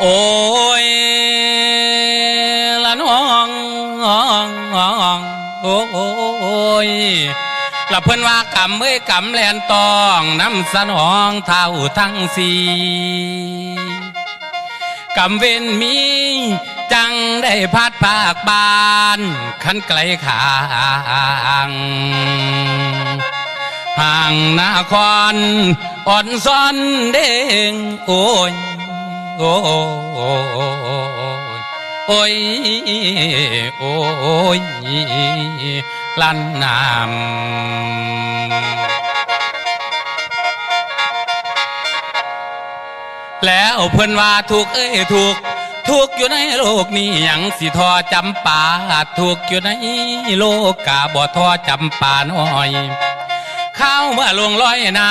โอ้ยละน้องโอ้ยลับเพื่อนว่ากำเอ้ยกำแลนตองน้ำสันหองเท่าทั้งสี่กำเวนมีจังได้พัดภาคบานขันไกลขางห่างนาคร อ่อนซ้อนเด้งโอ้ยโอ้ยโอ้ยโอ้ยลั่นน้ำแล้วเพิ่นว่าถูกเอ้ยถูกทุกอยู่ในโลกนี้ยังสิทอจำปาทุกอยู่ในโลกกาบ่ทอจำปาน้อย ข้าเมาลงลอยน้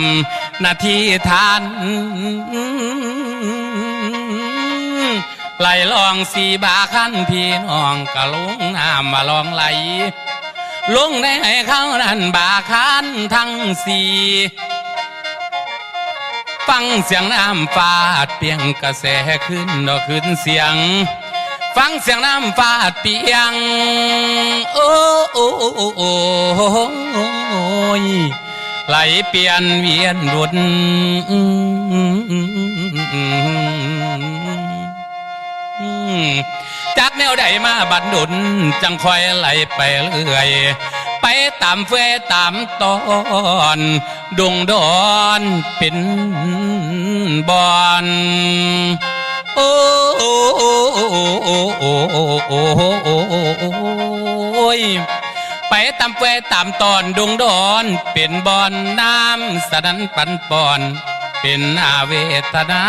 ำนาทีทานไหลลองสีบาขั้นพี่น้องก็ลงน้ำมาลองไหลลงในให้เขานั้นบาขันทั้งสี่ฟังเสียงน้ำฟาดเปียงกระแสขึ้นดอกขึ้นเสียง ฟังเสียงน้ำฟาดเปียงโอ้โอ้โอ้โอ้โอ้ยไหลเปลี่ยนเวียนรุนจากแนวใดมาบัดดุนจังคอยไหลไปเรื่อย ไปตามเฟตามตอนดงดอนเป็นบอนโอ้โอ้โอ้ โอ้โอ้โอ้โอ้โอ้โอ้ยไปตามเฟตามตอนดงดอน เป็นบอนน้ำสนันปันปอน เป็นอาเวทนา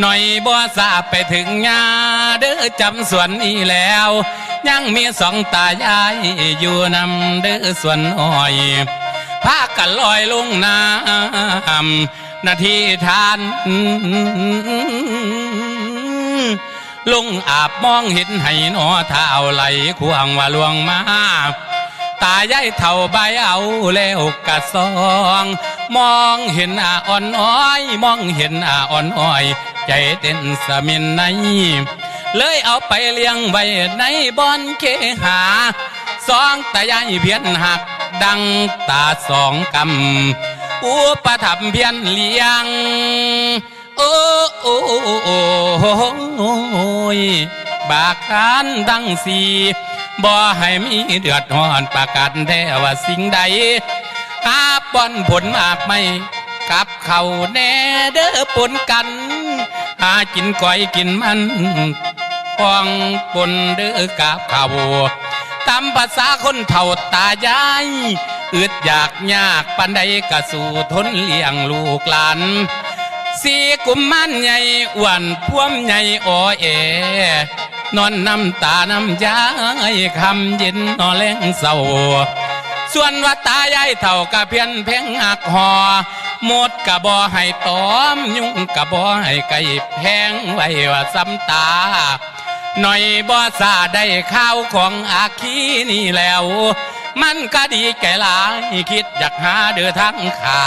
หน่อยบ่ทราบไปถึงงาเด้อจำส่วนนี้แล้ว ยังมีสองตายายอยู่นำเด้อส่วนอ้อยพากันลอยลงน้ำนาทีทาน ลงอาบมองเห็นให้หนอเท้าไหลควงว่าลวงมาตายายเท่าใบเอาแล้วกะซอง มองเห็นอาอ่อนอ้อย มองเห็นอาอ่อนอ้อย ใจเต้นสมินใน เลยเอาไปเลี้ยงไว้ในบอนเคหาสองตายายเพียนหักดังตาสองกำอุปถัมเพียนเลี้ยง โอ้โอ้โอ้ยบากคานดังสีบ่ให้มีเดือดร้อนประกาศแท้ว่าสิ่งใดหาป้อนผลมากไม่กับเขาแน่เด้อปนกัน หากินก้อยกินมันปองปนเด้อกับเขาตามภาษาคนเฒ่าตายายอึดอยากยากปันใดกะสู่ทนเลี้ยงลูกหลาน สีกุมมันใหญ่อ้วนพ่วมใหญ่โอเอนอนน้ำตาน้ำยายคำเย็นนอนแรงเศร้าส่วนว่าตายายเท่ากะเพียนเพ่งหักหอหมดกะบ่ให้ตอมยุ่งกะบ่ให้ไก่แพงไว้ว่าซ้ำตา หน่อยบ่ซาได้ข้าวของอาคีนี่แล้ว มันก็ดีแก่หลายคิดอยากหาเดือทั้งขา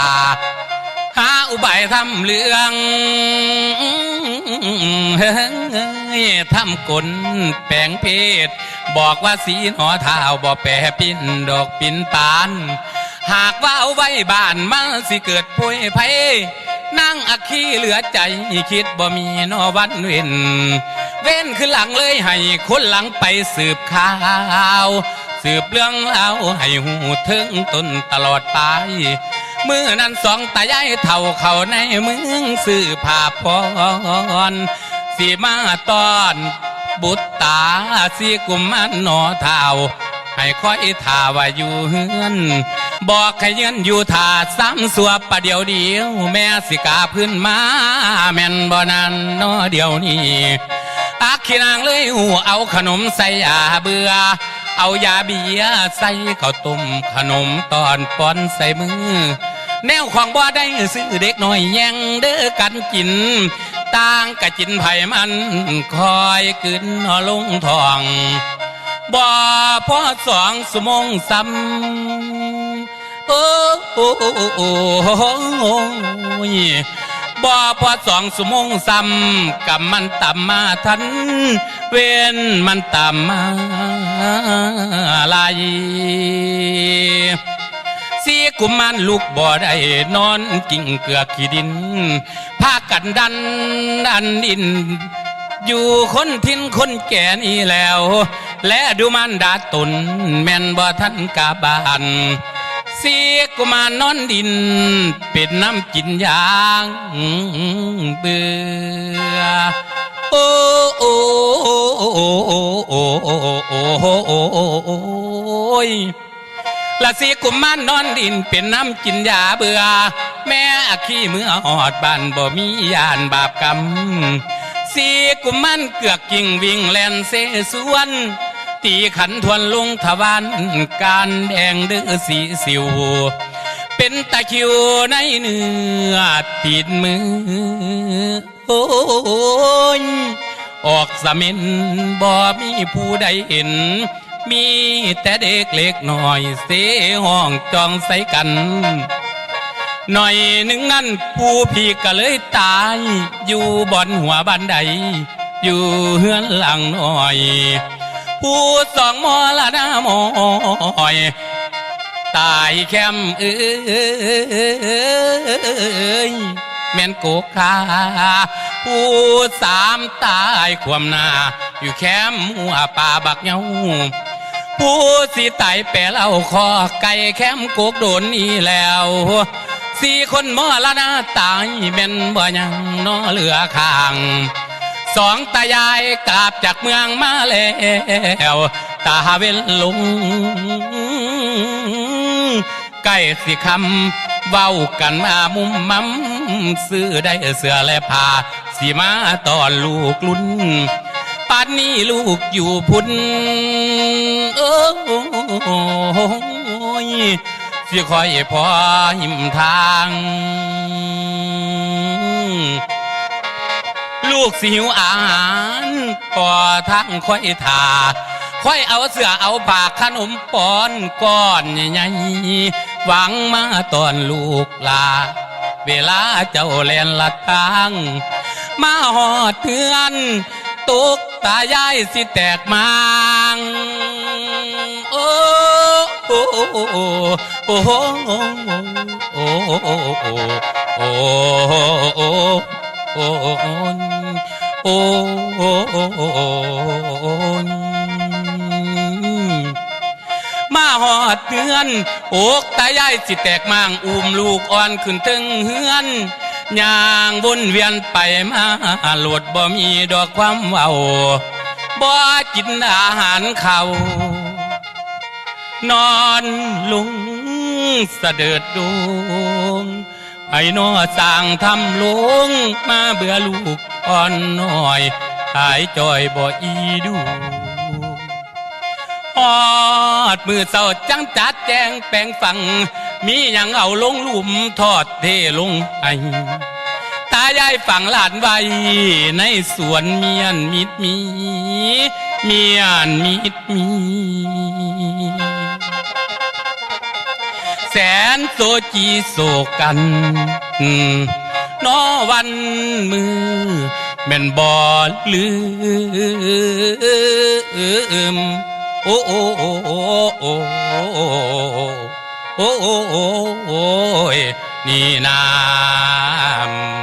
หาอุบายทำเรื่องทำกลแปลงเพศ บอกว่าสีหนอเท้าบ่แปรปินดอกปินปาน หากว่าเอาไว้บ้านมันสิเกิดพุยไผนั่งอักขี้เหลือใจคิดบ่มีนอวันเว้น เว้นคือหลังเลยให้คนหลังไปสืบข่าว สืบเรื่องเล่าให้หูถึงต้นตลอดไป มือนั้นสองตายายเท่าเขาในเมืองสื่อภาพรสีมาตอนบุตรตาสีกุมันหนอเท่าให้คอยท่าว่าอยู่เฮือน บอกให้ยืนอยู่ท่าซ้ำสัวประเดี๋ยวเดียว แม่สิกาพื้นมา แม่นบ่นานนอเดียวนี้อาขีนางเลยหูเอาขนมใส่ยาเบื่อ เอายาเบียใส่ข้าวต้มขนมตอนป้อนใส่มือ แนวของบ่ได้ซื้อเด็กน้อยแย่งเด้อกันกินต่างกะจินไผ่มันคอยกึนนอลงทองบ่พอสองสมงซ้ำโอ้โอ้โอ้โอ้โอ้บ่พอสองสมงซ้ำกับมันต่ำมาทัน เว้นมันตามมาลาย สีกุมารลูกบ่อได้นอนกิ่งเกลือกขี้ดินพากันดันดันดิน อยู่คนทิ้นคนแก่นี่แล้ว และดูมันดาตุนแม่นบ่ทันกาบานเสียกุมารนอนดิน เป็นน้ำกินยางเบื่อโอ้โอ้โอ้โอ้โอ้โอ้โอ้โอ้โอ้โอ้โอ้ย ละสีกุมารนอนดินเป็นน้ำกินยาเบื่อ แม่อขี้มือออดบ้านบ่มียานบาปกรรมสีกุมารเกือกกิ่งวิ่งแลนเสสวน ตีขันทวนลงทวานการแดงดือสีสิว เป็นตะคิวในเนื้อติดมือโอ้ยออกสะเมินบ่มีผู้ใดเห็น มีแต่เด็กเล็กหน่อยเสห้องจองใส่กัน หน่อยหนึ่งนั้นผู้พี่ก็เลยตาย อยู่บอนหัวบันได อยู่เฮือนหลังหน่อย ผู้สองมอละนาหมอยตายแคมเอ้ยแม่นโกกาผู้สามตายความหนา อยู่แคมหัวป่าบักเงา ผู้สิตายแปลเล่าคอไก่แคมโกกโดนนี่แล้วสี่คนมอละนาตายแม่นบ่ยังนอเหลือข้างสองตายายกลับจากเมืองมาแล้วตาเวนลุงใกล้สิคำเว้ากันมามุมมัมซื้อได้เสือและผ้าสีมาตอนลูกลุ่น ปานนี้ลูกอยู่พุ่นโอ้ยสิคอยพอหิมทาง ลูกสิหิวอาหารก่อทั้งค่อยทาค่อยเอาเสือเอาปากขนมปอนก้อนใหญ่หวังมาตอนลูกลา เวลาเจ้าแลนลัดทาง มาหอดเทือน ตกตายายสิแตกมางโอ้โอ้โอ้โอ้โอ้โอ้โอ้โอ้โอ้โอ้โอ้ยโอ้ยมาหอดเดือน โอกตายายสิแตกมางอุ้มลูกอ่อนขึ้นถึงเฮือน ย่างวนเวียนไปมาหลดบ่มีดอกความเว้าบ่กินอาหารเขานอนลุงสะเดิดดวงไอ้นอสร้างทำลุงมาเบื่อลูกอ่อนน้อยหายจอยบ่อีดูฮอดมือเศร้าจังจัดแจงแปลงฟัง มีหยังเอาลงหลุมทอดเทลงไอตายายฝังหลานไว้ในสวนเมียนมิดมีเมียนมิดมีแสนโซจีโศกกันนอวันมือแม่นบอดลืมโอ้โอ้โอ้โอ้ โอ้โอ้โอ้โอ้นี่นาม